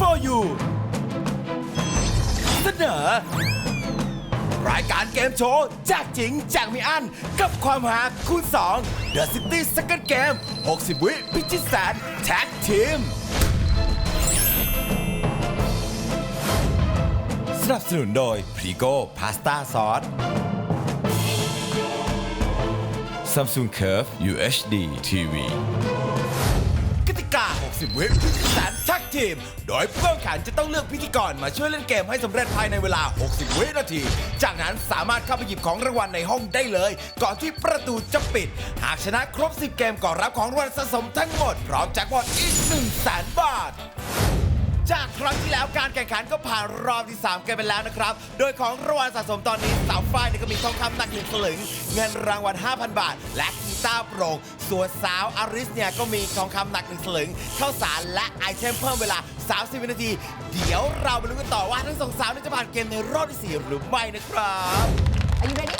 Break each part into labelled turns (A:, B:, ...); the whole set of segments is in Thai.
A: for you เสนอ รายการเกมโชว์แจกจริงแจกมีอัน กับความหาคูณ2 The City Second Game 60 วิพิชิตแสนแท็กทีม สนับสนุนโดยพรีโก้พาสต้าซอส Samsung Curve UHD TV กติกา 60 วิสารทักทีม โดยผู้แข่งขันจะต้องเลือกพิธีกรมาช่วยเล่นเกมให้สำเร็จภายในเวลา 60 วินาที จากนั้นสามารถเข้าไปหยิบของรางวัลในห้องได้เลย ก่อนที่ประตูจะปิด หากชนะครบ 10 เกมก็รับของรางวัลสะสมทั้งหมด พร้อมแจ็คพอตอีก1 0 0 0 0แสนบาท จากครั้งที่แล้วการแข่งขันก็ผ่านรอบที่ 3 กันไปแล้วนะครับ โดยของรางวัลสะสมตอนนี้สาวฝ้ายเนี่ยก็มีทองคำหนักหนึ่งสลึง เงินรางวัล 5,000 บาท และกีตาร์โปร่งส่วนสาวอาริสเนี่ยก็มีทองคำหนักหนึ่งสลึงข้าวสารและไอเทมเพิ่มเวลา 30 วินาที เดี๋ยวเราไปลุ้นกันต่อว่าทั้งสองสาวเนี่ยจะผ่านเกมในรอบที่4หรือไม่นะครับ
B: Are you ready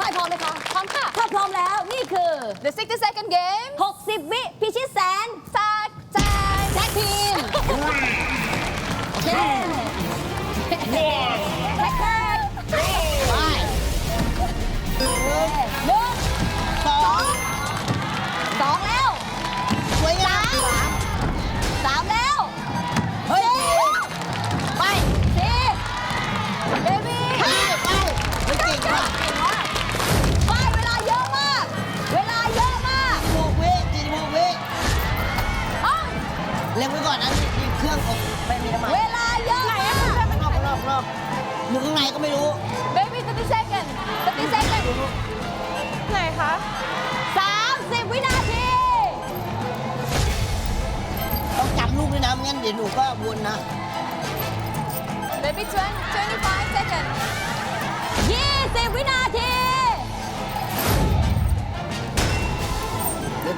B: ฝ่ายพร้อมไหมคะพร้อมค่ะ ถ้าพร้อมแล้วนี่คือ
C: The 60 second game
B: 60 วิพิชิตแสนแท็กแท็กแท็กทีม โอเคแ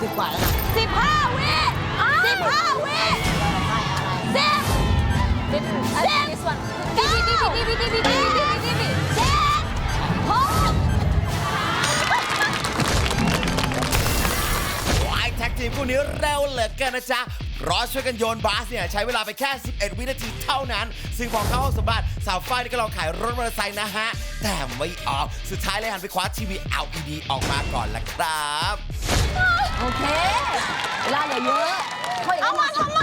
B: เดี๋
D: ยวติดกว่าแล้วนะ
B: 15วิ15วิ10
C: Baby, I like this one
B: Go!
C: DV DV DV DV DV DV
B: เจ็ดหก
A: วายแท็กทีมคู่นี้เร็วเหลือเกินนะจ๊ะเพราะช่วยกันโยนบาสเนี่ย ใช้เวลาไปแค่ 11 วินาทีเท่านั้น ซึ่งพอเข้าห้องสมบัติสาวฝ้ายนี่ก็ลองขายรถมอเตอร์ไซค์นะฮะ แต่ไม่ออก สุดท้ายเลยหันไปคว้าทีวี LED ออกมาก่อนละครับ
B: โอเคเวลาเหลือเยอะเอามาทำไม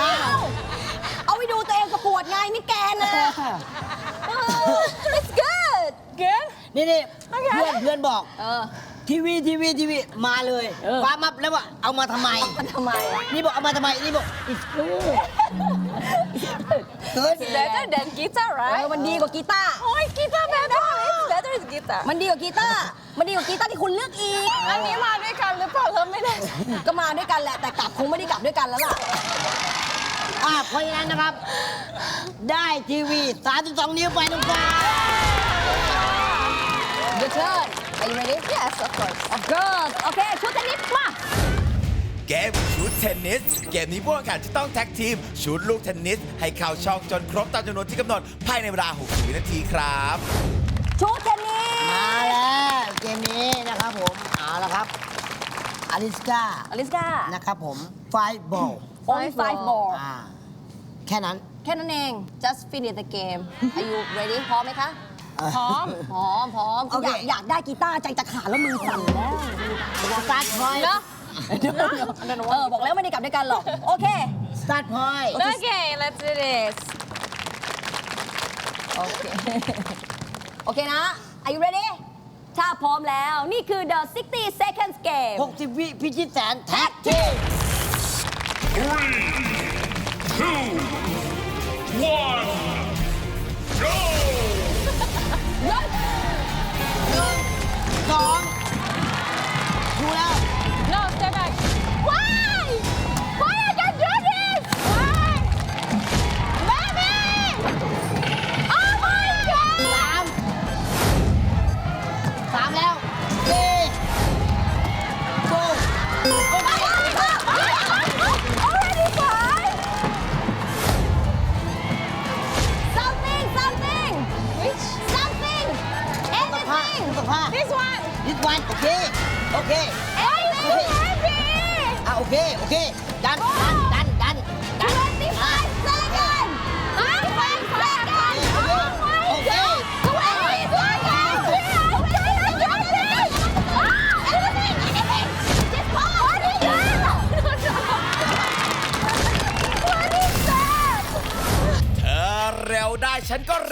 D: อ้าว
B: เอาไปดูตัวเองประกวดไงนี่แกนะ
C: it's good good
D: นี่นี่เพื่อนเพื่อนบอก
B: เออ
D: ทีวีทีวีทีวีมาเลย
B: เออ
D: ฟ้ามับแล้วว่าเอามาทำไม
B: มันทำไมอะ
D: นี่บอกเอามาทำไม นี่บอกอิสกูเกิด
C: it's better than guitar
B: เอ
C: right
B: อมันดีกว่ากีตาร์
C: โอ้ย guitar better it's better than guitar
B: มันดีกว่ากีตาร์มันดีกว่ากีตาร์ที่คุณเลือกอีก
C: อันนี้มาด้วยกันหรือเปล่าเราไม่ได้
B: ก็มาด้วยกันแหละ แต่กลับคงไม่ได้กลับด้วยกันแล้วล่ะ
D: อ่าเพราะฉะนั้นนะครับ ได้ทีวี 32 นิ้วไปตรงกลาง
B: Your turn Are you ready
C: yes of course
B: Of course โอเคชุดเทนนิสมา
A: เกมชุดเทนนิส เกมนี้ผู้แข่งขันจะต้องแท็กทีมชุดลูกเทนนิส ให้เข้าช่องจนครบตามจำนวนที่กำหนดภายในเวลา 60 วินาทีครับ
B: ชุดเทนนิส
D: มาแล้ว เกมนี้นะครับผมเอาละครับอลิสกา
B: อลิสกา
D: นะครับผมไฟบอล
B: only five ball
D: อ่าแค่นั้น
B: แค่นั้นเอง just finish the game Are you ready พร้อมไหมคะ
C: พร้อม
B: พร้อม พร้อม
D: โอเค
B: อยากอยากได้กีตาร์ใจจะขาดแล้วมือสั่นแล้ว
D: สตาร์ทพอยต์
C: เนอะ
B: เออ บอกแล้วไม่ได้กลับด้วยกันหรอก โอเค
D: สตาร์ทพอยต์
C: okay let's do this
B: โอเค โอเคนะ Are you ready ถ้าพร้อมแล้วนี่คือ the 60 seconds game
D: 60 วิพิชิตแสนแท็กทีมส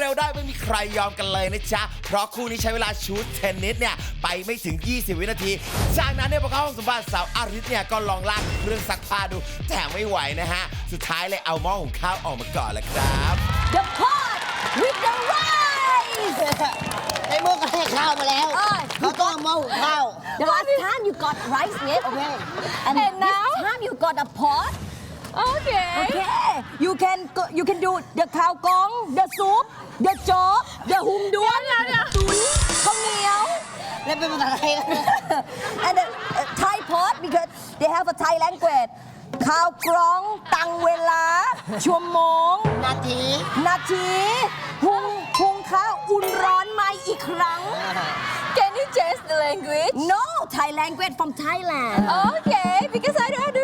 D: เร็
A: วได้ไม่มีใครยอมกันเลยนะจ๊ะ เพราะคู่นี้ใช้เวลาชูตเทนนิสเนี่ย ไปไม่ถึง 20 วินาที จากนั้นเนี่ยพอเข้าห้องสมบัติสาวอาริสเนี่ย ก็ลองลากเครื่องซักผ้าดู แต่ไม่ไหวนะฮะ สุดท้ายเลยเอาหม้อหุงข้าวออกมาก่อนแหละครับ
B: The pot with the rice
D: ในเมื่อก็ให้ข้าวมาแล้ว
B: เอ้ย
D: เขาต้องเอาหม้อหุงข้าว
B: The last time you got rice yes
D: Okay.
B: and
C: And now?
B: this time you got a pot
C: Okay.
B: Okay you can go, you can do the ข้าวกล้อง the soup the โจ๊ก the หุงด้วน
C: เดี๋ยวเดี๋ยว
B: ตุ๋นข้าวเหนียว
D: แล้วเป็นภาษาไทยนะ
B: and the uh, Thai pot because they have a Thai language ข้าวกล้องตังเวลา ชั่วโมง
D: นาที
B: นาทีหุงหุงข้าวอุ่นร้อนใหม่อีกครั้ง
C: Can you change the language?
B: No Thai language from Thailand
C: Okay, because I don't understand.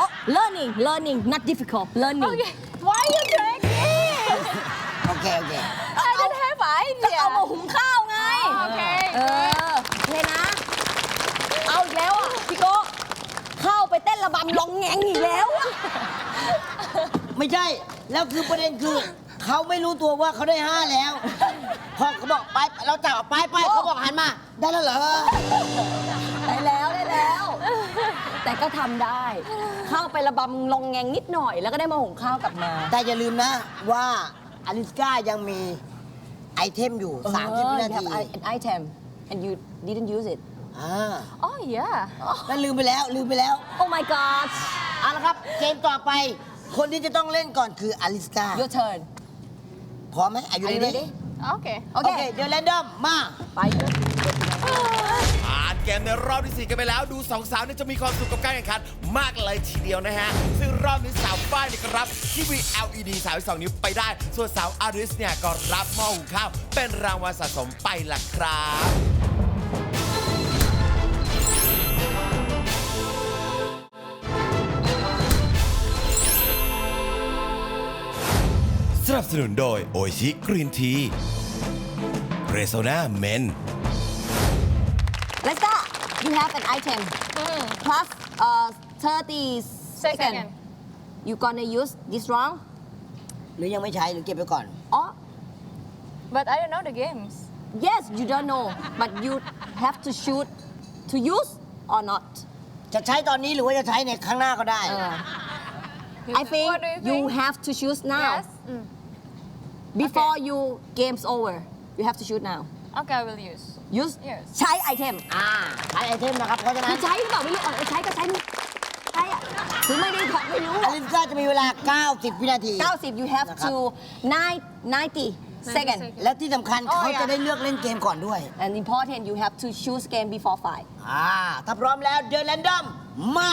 B: Oh learning learning not difficult learning
C: Okay, why you dragging?
D: โอเค โอเค
C: I don't have
B: ก็
C: idea.
B: เอามาหุงข้าวไง
C: โอเค
B: เออโอเคนะ เอาอีกแล้วอะ พี่โก้เข้าไปเต้นระบำลองแงงอีกแล้วอะ
D: ไม่ใช่ แล้วคือประเด็นคือเขาไม่รู้ตัวว่าเขาได้ห้าแล้ว พอเขาบอกไป เราจับไปไปเขาบอกหันมา ได้แล้วเหรอ
B: แต่ก็ทำได้ เข้าไประบำลองแงงนิดหน่อย แล้วก็ได้มาหุงข้าวกลับมา
D: แต่อย่าลืมนะว่าอลิสกายังมีไอเทมอยู่ 30 วินาที
B: You have an item and you didn't use it
D: อ่า
C: Oh yeah.
D: แล้วลืมไปแล้วลืมไปแล้ว
B: Oh my god
D: เอาละครับ เกมต่อไป คนที่จะต้องเล่นก่อนคืออลิสกา
B: your turn
D: พร้อมไหมอายุ
B: Are you
D: นี้
B: ready
C: Okay.
D: โอเค เดี๋ยวแรนดอม มา
B: ไป
A: ผ่านเกม ในรอบที่4กันไปแล้วดูสองสาวเนี่ยจะมีความสุขกับการแข่งขันมากเลยทีเดียวนะฮะ ซึ่งรอบนี้สาวฝ้ายเนี่ยก็รับทีวี LED 32 นิ้วไปได้ ส่วนสาวอาริสเนี่ยก็รับหม้อหุงข้าว เป็นรางวัลสะสมไปล่ะครับ สนับสนุนโดยโอชิกรีนทีเรโซนาเมน
B: Let's go you have an item plus uh 30 second
C: Second.
B: you gonna use this wrong
D: หรือยังไม่ใช้หรือเก็บไปก่อน
B: or
C: But I don't know the games.
B: yes you don't know but you have to shoot to use or not
D: จะใช้ตอนนี้หรือว่าจะใช้ในข้างหน้าก็ได้
B: เออ I think
C: What do you
B: you
C: think?
B: have to choose now
C: Yes. Mm.
B: before you games over you have to shoot now
C: Okay, I will use.
B: Use
C: Yes.
B: ใช้ไอเทม
D: อ่าใช้ไอเทมนะครับ เพราะฉะนั้
B: คื
D: น
B: อใช้หรือเปล่าไม่รู้เออใช้ก็ใช้ใช้อะหรือไม่ได้ถอดไม่รู้
D: อลิสกาจะมีเวลา 90 วินาที
B: 90 you have
D: นะครับ
B: to 9 90 second
C: second.
D: และที่สำคัญ
C: Oh,
D: เขา
C: yeah.
D: จะได้เลือกเล่นเกมก่อนด้วย
B: and important you have to choose game before five
D: อ่า ถ้าพร้อมแล้วเดินแรนดอมมา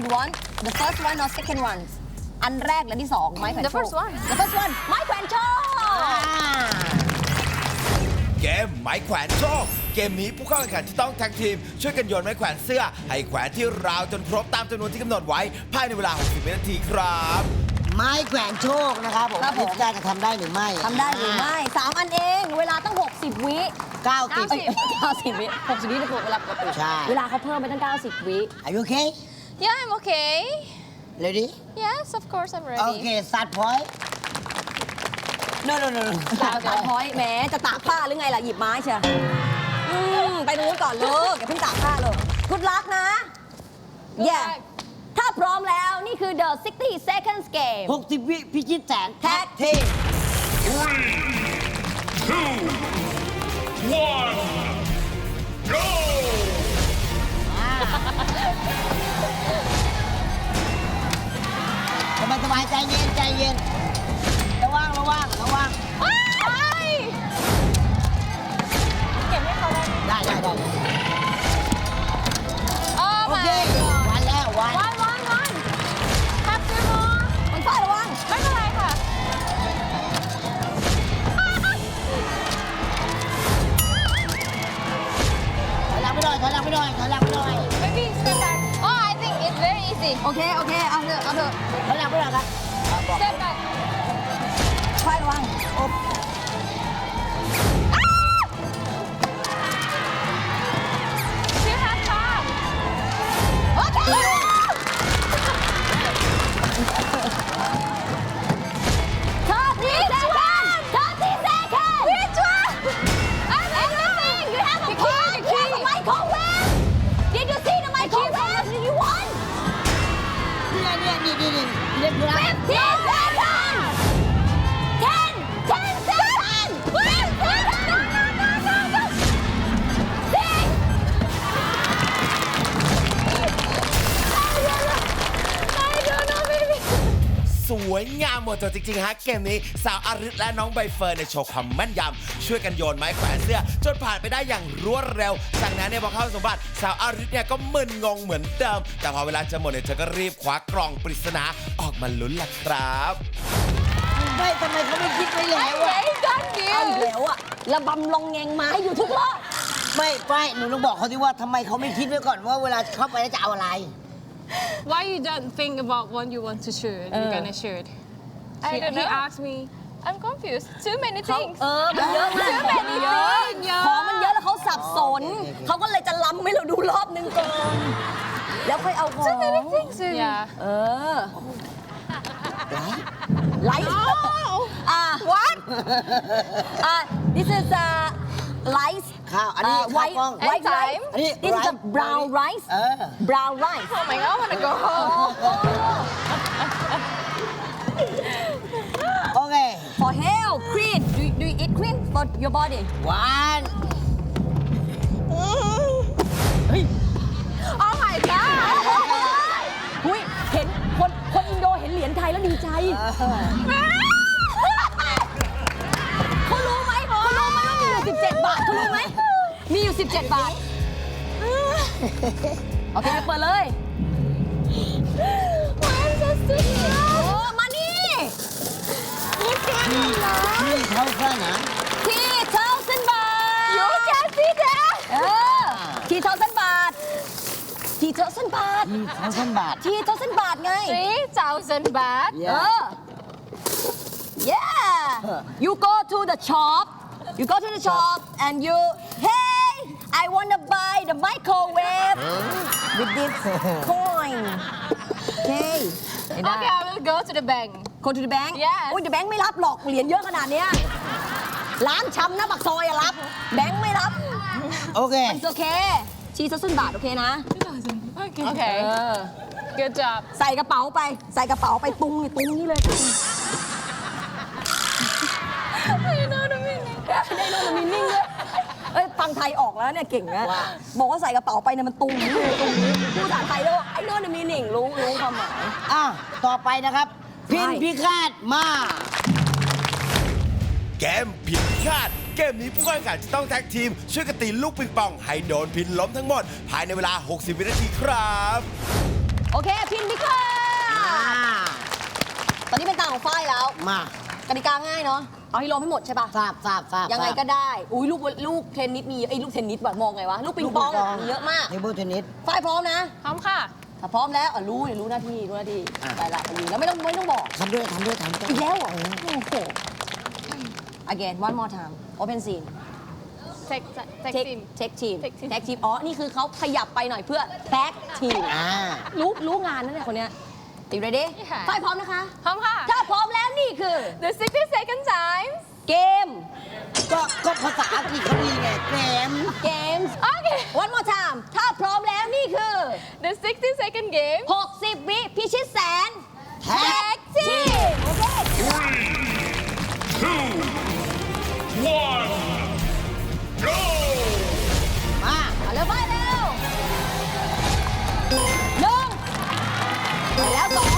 C: What
B: you want the first one or second one อันแรกและที่สองไม้แขวนโชค
C: The first one
B: the first one ไม้แขวนโชค
D: อ่า
A: เกมไม้แขวนโชค เกมนี้ผู้เข้าแข่งขันจะต้องแท็กทีม ช่วยกันโยนไม้แขวนเสื้อ ให้แขวนที่ราวจนครบตามจำนวนที่กำหนดไว้ ภายในเวลา 60วินาทีครับ
D: ไม้แขวนโชคนะครับผม
B: ครั
D: อบ
B: ผม
D: ลิสกาจะทำได้หรือไม่
B: ทำได้หรือไม่สามอันเอง เวลาตั้ง 60 วิ
D: 90
B: เอ้ย90 วิ 60 วิเป็นเวลาปกติ
D: ใช่
B: เวลาเขาเพิ่มไปตั้ง 90 วิ
D: Are you okay
C: Yeah, I'm okay.
D: ready
C: Yes, of course I'm ready.
D: Okay start point no no no no
B: ตากตากพอยแหมจะตากผ้าหรือไงล่ะ หยิบไม้เชียวอืมไปตรงนู้นก่อนลูกอย่าเพิ่งตากผ้าเลยกุดลักนะ
C: Good
B: เย่
C: luck.
B: ถ้าพร้อมแล้วนี่คือ the 60 seconds game
D: 60วิพิชิตแสน
B: Tag
D: ทีมส บายสบายใจเย็นใจเย็น ระวังระวังระวัง
C: Ay! เก็บให้เขาได้
D: ได้ได้ได้
C: Oh
D: โอ
C: my
D: เค
C: god.
D: วันแล้ววัน
C: One, one, one. Have two more.
B: มันฝ้ายระวัง
C: ไม่เป็นไรค่ะ
D: ถอยหลังไปหน่อยถอยหลังไปหน่อยถอยหลังไปหน่อย
C: Maybe it's good time. Oh, I think it's very easy.
B: เค โอเค เอาเถอะ เอาเถอะ
D: เขาหลังไม่หลังครับอะบอก
C: Step back.
B: ไฟระวัง
C: You
A: วยงามหมดตัวจริงๆฮะเกมนี้สาวอาริสและน้องใบเฟิร์นในยโชว์ความแม่นยำช่วยกันโยนไม้แขวนเสื้อ จนผ่านไปได้อย่างรวดเร็วจากนั้นเนี่ยพอเข้าสมบัติสาวอาริสเนี่ยก็มึนงงเหมือนเดิม แต่พอเวลาจะหมดเนี่ยเธอก็รีบคว้ากล่องปริศนาออกมาลุ้นล่ะครับ
D: ไม่ทำไมเขาไม่คิดไว้แล้วอะ
C: Okay, done
B: เอาอีก
C: you.
B: แล้วอะระบำลองแงงมาให้อยู่ทุกรอบ
D: ไม่ไม่หนูต้องบอกเขาที่ว่าทำไมเขาไม่คิดไว้ก่อนว่าเวลาเข้าไปแล้วจะเอาอะไร
C: Why you don't think about what you want to shoot? You're gonna shoot.
E: I
C: He,
E: don't
C: he
E: know.
C: asked me.
E: I'm confused. Too many
B: เขา
E: things.
B: เออ มันเยอะมาก
C: Too many
B: เยอะ
C: things เยอะ
B: ของมันเยอะแล้วเขาสับสน
D: โอเคโอเค
B: เขาก็เลยจะล้ำให้เราดูรอบนึงก่อน แล้วค่อยเอาของ
E: Too many things.
C: Yeah.
B: เออ ไลท์อ่า what อ่า this is a rice
D: ข้าว อันนี้
B: uh,
D: ข้าว
B: white
D: กล้อง
B: white
E: And
B: rice
E: time.
D: อันนี้
B: this is a
D: rice
B: brown rice
D: เออ
B: brown rice
E: Oh my god, I wanna go home.
D: โอเค
B: for health clean do, do you eat clean for your body
D: วัน
B: Oh my god หุ้ยเห็นคนคนอินโดเห็นเหรียญไทยแล้วดีใจเขา 17 บาทเขารู้ไหม มีอยู่ 17 บาท โอเค เปิดเลยโอ้มานี่
D: ที่เขาแค่นะ
B: ที่เท่าเส้นบาท
E: You can see that.
B: เออ ที่เท่าเส้นบาท ที่เท่าเส้นบาท
D: ที่เขาเส้นบาท
B: ที่เท่าเส้นบาทไง
C: 3,000 baht.
B: เออ yeah you go to the shop you go to the shop and you hey I wanna buy the microwave with this coin okay ไม่ได้
C: Okay, I will go to the bank.
B: go to the bank
C: Yes
B: อุ้ย the bank ไม่รับหรอก เหรียญเยอะขนาดเนี้ย ร้านชำหน้าปากซอยอะรับ แบงค์ไม่รับ
D: โอเค
B: it's okay ชีสนบาท โอเคนะ
C: Okay.
B: เออ
C: Good job.
B: ใส่กระเป๋าไป ใส่กระเป๋าไปตุงนี่ตุงนี่เลย
C: mean?
B: ได้โนมินิ่งด้วยเอ้ยฟังไทยออกแล้วเนี่ยเก่งนะ
D: ว่า
B: บอกว่าใส่กระเป๋าไปเนี่ยมันตุงนี่เลยตุงนี้พูดภาษาไทยแล้วไอ้โนมินิ่งรู้รู้ความหมาย
D: อะ ต่อไปนะครับ พินพิฆาตมา
A: เกมผิดคาด เกมนี้ผู้แข่งขันจะต้องแท็กทีม ช่วยกันตีลูกปิงปอง ให้โดนพินล้มทั้งหมด ภายในเวลา 60 วินาทีครับ
B: โอเคพินพิฆา
D: อ่า
B: ตตอนนี้เป็นตาของฝ้ายแล้ว
D: มา
B: กติกาง่ายเนาะเอาให้ล้มให้หมดใช่ปะ
D: ทราบทราบทราบ
B: ยังไงก็ได้อุ้ยลูกลูกเทนนิสมีเอ้ยลูกเทนนิสแบบมองไงวะลูกปิงปองมีเยอะมาก
D: เทเบิลเทนนิส
B: ฝ้ายพร้อมนะ
C: พร้อมค่ะ
B: ถ้าพร้อมแล้วอะรู้เดี๋ยวรู้หน้าที่รู้หน้าที่
D: อะ
B: ไปละไปยิงแล้วไม่ต้องไม่ต้องบอก
D: ทำด้วยทำด้วยทำด้วย
B: อีกแล้วเหรอโอ้โห again one more time open scene
C: Tag tag
B: take
C: team.
B: take team
C: Tag team
B: tag team อ๋อนี่คือเขาขยับไปหน่อยเพื่อ tag team
D: อ่า
B: รู้รู้งานนั่นแหละคนเนี้ย you ready
C: Yeah.
B: ฝ้ายพร้อมนะคะ
C: พร้อมค่ะ
B: ถ้าพร้อมแล้วนี่คือ
C: The 60 second times.
B: เกม
D: ก็ก็ภาษาอังกฤษเขาดีไงเกม
B: games
C: Okay.
B: one more time ถ้าพร้อมแล้วนี่คือ
C: The 60 second game.
B: 60 วิพิชิตแสน
D: Tag
B: team โอเค
D: มา
B: แล้วสอง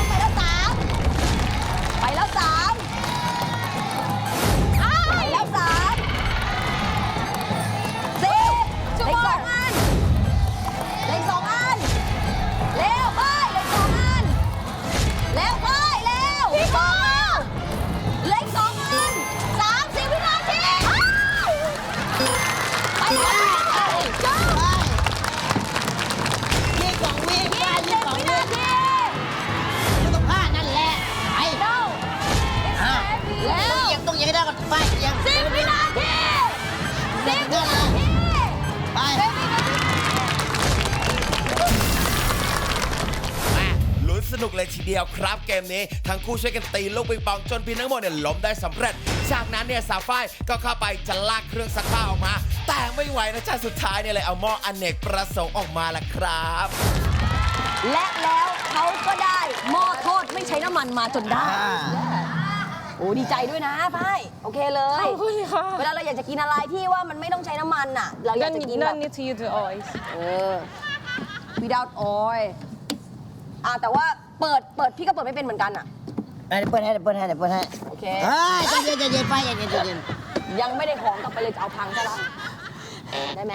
A: คู่ช่วยกันตีลูกปิงปองจนพินทั้งหมดเนี่ยล้มได้สำเร็จ จากนั้นเนี่ยสาวฝ้ายก็เข้าไปจะลากเครื่องซักผ้าออกมา แต่ไม่ไหวนะจ๊ะสุดท้ายเนี่ยเลยเอาหม้ออเนกประสงค์ออกมาละครับ
B: และแล้วเขาก็ได้หม้อทอดไม่ใช้น้ำมันมาจนได้ โอ้ดีใจด้วยนะพ่ายโอเคเลย
E: ขอบคุณค่ะ
B: เวลาเราอยากจะกินอะไรที่ว่ามันไม่ต้องใช้น้ำมันอะ เราอยาก
E: Don't
B: จะ
E: need,
B: กินแบบ
E: don't need to use the oil.
B: เออ without oil อะแต่ว่าเปิดเปิดพี่ก็เปิดไม่เป็นเหมือนกันอะ
D: เดี๋ยวเปิดให้เดี๋ยวเปิดให้เดี๋ยวเปิดให้
B: โอเค
D: เฮ้ยใจเย็นใจเย็นไฟใจเย็นใจเย็น
B: ยังไม่ได้ของกลับไปเลยจะเอาพังซะแล้วได้ไหม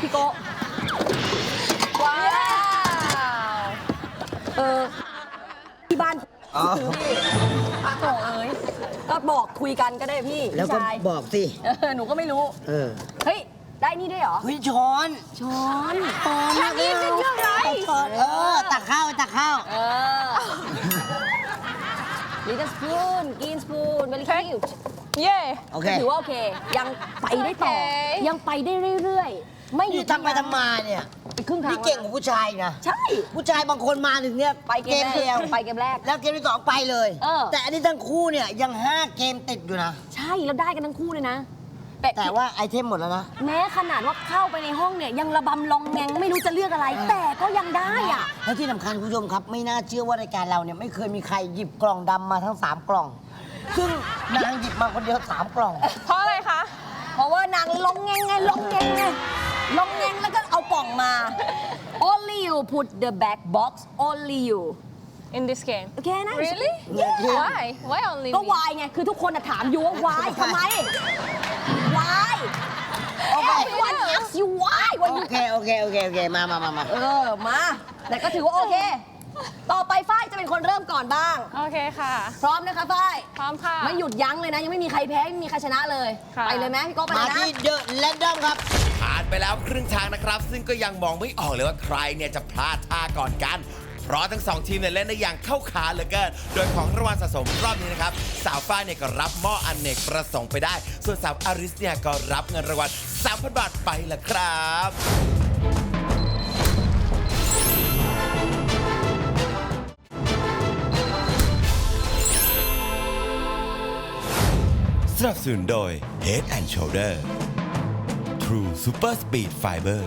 B: พี่โกะว้าวเออที่บ้าน
D: อ๋อ
B: พี่โถเอ้ยก็บอกคุยกันก็ได้พี่
D: แล้วก็
B: พี่ชาย
D: บอกสิ
B: เออหนูก็ไม่รู้
D: เออ
B: เฮ้ย ได้นี่ด้วยเหรอ
D: เฮ้ยช้อน
B: ช้อน
E: Chinese in your rice.
D: เออตักข้าวตักข้าว
B: เออ little spoon green spoon very cute
E: Yeah.
D: โอเค
B: ก็ถือว่าโอเค ยังไปได้ต่อ
E: โอเค
B: ยังไปได้เรื่อยๆ ไม่หยุ
D: นี่
B: ด
D: ทำไปทำมาเนี่ย
B: ไปครึ่งทาง
D: นี่เก่งกว่าผู้ชายนะ
B: ใช่
D: ผู้ชายบางคนมาถึงเนี่ย
B: ไปเกมแรก
D: เดียว
B: ไปเกมแรก
D: แล้วเกมที่สองไปเลย
B: เออ
D: แต่อันนี้ทั้งคู่เนี่ยยังห้าเกมติดอยู่นะ
B: ใช่แล้วได้กันทั้งคู่เลยนะ แต่
D: แต่ว่าไอเทมหมดแล้วนะ
B: แม้ขนาดว่าเข้าไปในห้องเนี่ยยังระบำลองแงงไม่รู้จะเลือกอะไร แต่ก็ยังได้อะ
D: และที่สำคัญคุณผู้ชมครับไม่น่าเชื่อว่ารายการเราเนี่ยไม่เคยมีใครหยิบกล่องดำมาทั้ง 3 กล่อง ซึ่งนางหยิบมาคนเดียว 3 กล่อง
E: เพราะอะไรคะ
B: เพราะว่านางลงแงงไงลงแงงไงลงแงงแล้วก็เอากล่องมา only you put the back box only you
E: In this game.
B: โอเคนะ
E: Really?
D: Yeah.
E: Why? Why only
B: ก็
E: me?
B: วายไง คือทุกคนอะถามอยู่ว่าวายทำไมวาย
D: โอเค
B: everyone asks you why วัน
D: โอ
B: นี้
D: เค โอเค โอเค โอเค มามามามา
B: เออมาแต่ก็ถือว่าโอเค ต่อไปฝ้ายจะเป็นคนเริ่มก่อนบ้าง
E: โอเคค่ะ
B: พร้อมนะคะฝ้าย
E: พร้อมค่ะ
B: ไม่หยุดยั้งเลยนะ ยังไม่มีใครแพ้ไม่มีใครชนะเลย
E: ค่ะ
B: ไปเลยไหมพี่โก้ไป
D: มา
B: เลยนะ
D: ที่เดอะแรนดอมครับ
A: ผ่านไปแล้วครึ่งทางนะครับ ซึ่งก็ยังมองไม่ออกเลยว่าใครเนี่ยจะพลาดท่าก่อนกันเพ ราะทั้งสองทีมเนี่ยเล่นได้อย่างเข้าขาเหลือเกิน โดยของรางวัลสะสมรอบนี้นะครับ สาวฝ้ายเนี่ยก็รับหม้ออันเนกประสงค์ไปได้ ส่วนสาวอาริสเนี่ยก็รับเงินรางวัล3,000บาทไปละครับสนับสนุนโดย Head and Shoulder True Super Speed Fiber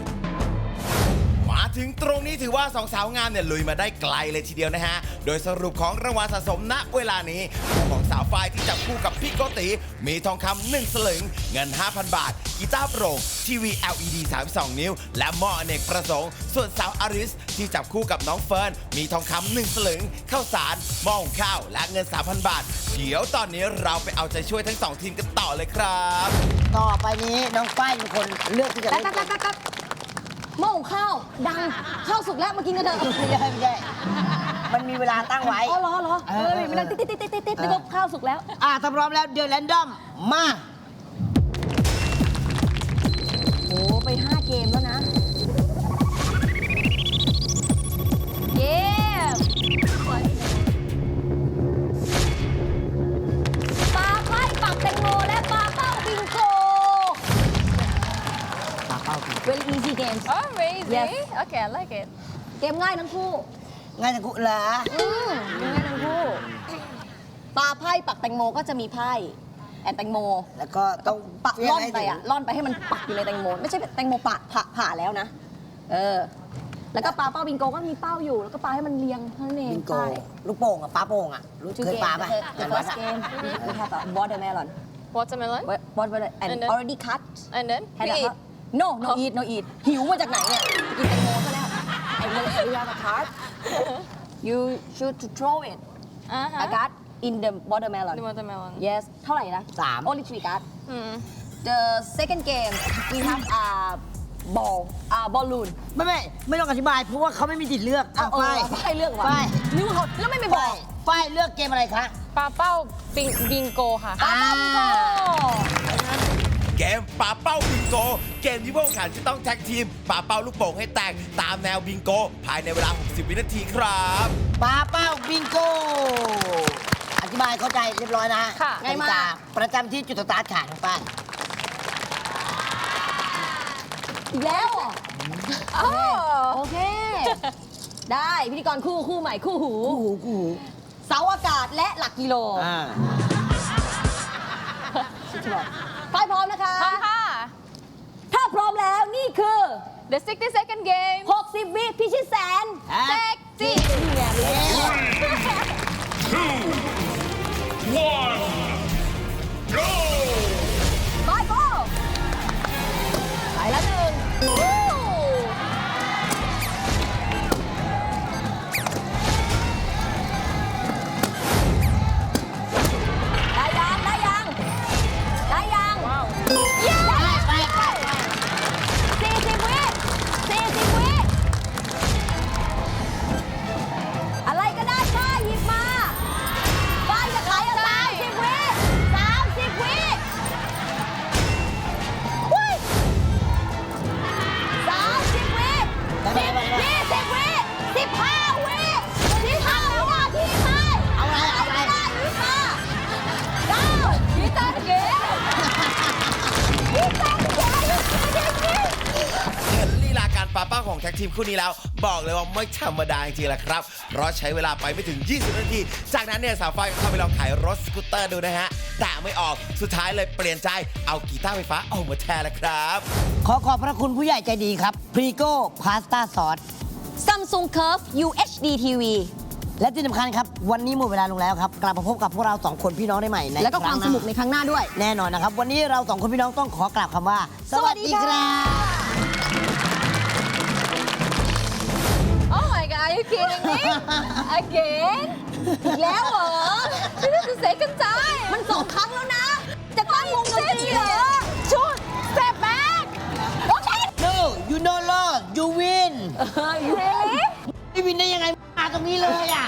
A: มาถึงตรงนี้ถือว่าสองสาวงามเนี่ยลุยมาได้ไกลเลยทีเดียวนะฮะ โดยสรุปของรางวัลสะสมณเวลานี้คู่ของสาวฝ้ายที่จับคู่กับพี่โกติมีทองคำหนึ่งสลึง เงิน 5,000 บาท กีตาร์โปร่งทีวี LED 32 นิ้ว และหม้ออเนกประสงค์ ส่วนสาวอาริส ที่จับคู่กับน้องเฟิร์นมีทองคำหนึ่งสลึงข้าวสารหม้อหุงข้าวและเงิน 3,000 บาท เดี๋ยวตอนนี้เราไปเอาใจช่วยทั้งสองทีมกันต่อเลยครับ
D: ต่อไปนี้น้องฝ้ายเป็นคนเลือกที่จะ
B: แป๊บ
D: เล่น
B: แป๊บแป๊บแป๊บ หม้อหุงข้าว ดังข้าวสุกแล้วมากินกันเถอะ
D: ไม่ได้ไม่ได้ มันมีเวลาตั้งไว้
B: อ๋อเหรอเหรอ
D: เอ
B: เอ
D: อ
B: อ
D: เออ
B: ไม่ได้ติดติดติดติดติด
D: เออ
B: แล้วก็ข้าวสุกแล้ว
D: อะถ้าพร้อมแล้วเดอะแรนดอมมา
B: โอ้ไป5เกมแล้วนะ games
E: Oh, really?
B: Yes.
E: Okay, I like it.
B: เกมง่ายทั้งคู่
D: ง่ายจังกูเหรอ
B: อืมเกมง่ายทั้งคู่ปลาไพ่ปักแตงโมก็จะมีไพ่แอนแตงโม
D: แล้วก็ต้อง
B: ปะ
D: เฟี้ยง
B: ล่อน
D: ให้
B: ไป
D: ถึง
B: อะล่อนไปให้มันปักอยู่ในแตงโม ไม่ใช่แตงโมปะผ่าผ่าแล้วนะ เออ แล้วก็ปลาเป้าบิงโกก็มีเป้าอยู่ แล้วก็ปลาให้มันเรียงเท่านั้นเอง
D: บิงโก
B: ใช่
D: ลูกโป่งอะปลาโป่งอะรู้
B: ชื่อ
D: เคย
B: เกม
D: ปลาปะ
B: the
D: งานวัด
B: first
D: อะ
B: game we have a watermelon
E: Watermelon.
B: watermelon and
E: And then?
B: already cut
E: And then
B: had
E: we
B: a
E: eat.
B: No no eat no eat หิวมาจากไหนเนี่ยกินแตงโมซะแล้ว and then we have a card you should to throw it
E: Uh-huh.
B: a card in the watermelon
E: The watermelon.
B: yes เท่าไหร่นะ
D: สาม
B: only three card
E: Hmm.
B: the second game we have a ball a balloon
D: ไม่ไม่ไม่ต้องอธิบายเพราะว่าเขาไม่มีสิทธิ์เลือกอะ
B: เออ
D: ฝ้าย
B: ให้เลือกว่ะ
D: ฝ้าย
B: นึกว่าเขาแล้วไม่ไปบอ
D: ฝ้ากยฝ้ายเลือกเกมอะไรคะ
E: ปลาเป้าบิงบิงโกค่ะ
D: อ่า
A: เกมปาเป้าบิงโก เกมที่พวกแข่งจะต้องแท็กทีมปาเป้าลูกโป่งให้แตกตามแนวบิงโก ภายในเวลา 60 วินาทีครับ
D: ปลาเป้าบิงโก อธิบายเข้าใจเรียบร้อยนะ
E: ค่ะ
D: กติกาประจำที่จุดสตาร์ทขาดของป้าย
B: อีกแล้วเหรอ
E: Oh.
B: โอเค
F: ได้พิธีกรคู่คู่ใหม่คู่หู
D: คู่หูคู่หู
F: เสาอากาศและหลักกิโล
D: อ่า
F: ฝ้ายพร้อมนะคะ
C: พร้อมค่ะ
F: ถ้าพร้อมแล้วนี่คือ
C: The 60 second game
F: 60 วิพิชิตแสน
D: อะ
F: แจ็คจีเนี่ยนี่
B: one, go!
A: คู่นี้แล้ว บอกเลยว่าไม่ธรรมดาจริงๆแหละครับ เพราะใช้เวลาไปไม่ถึง 20 นาที จากนั้นเนี่ยสาวไฟก็เข้าไปลองขายรถสกูตเตอร์ดูนะฮะ แต่ไม่ออกสุดท้ายเลยเปลี่ยนใจเอากีตาร์ไฟฟ้าออกมาแทนแล้วครับ
D: ขอขอบพระคุณผู้ใหญ่ใจดีครับพรีโก้พาสต้าซอส
F: Samsung Curve UHD TV
D: และที่สำคัญครับ วันนี้หมดเวลาลงแล้วครับ กลับมาพบกับพวกเราสองคนพี่น้องได้ใหม่ใน
F: แล้วก็ความ
D: รั้งห
F: สนุกในครั้งหน้าด้วย
D: แน่นอนนะครับ วันนี้เราสองคนพี่น้องต้องขอกล่าวคำว่า
F: สวัสดีค่ะ
C: Oh kidding me again
F: อีกแล้วเหรอ
C: This is the second time
F: มันสองครั้งแล้วนะ จะตั้งวงดนตรีเหรอ
C: shoot step back
F: โอเค
D: no you no loss you win
C: really
D: ไม่วินได้ยังไงมาตรงนี้เลยอะ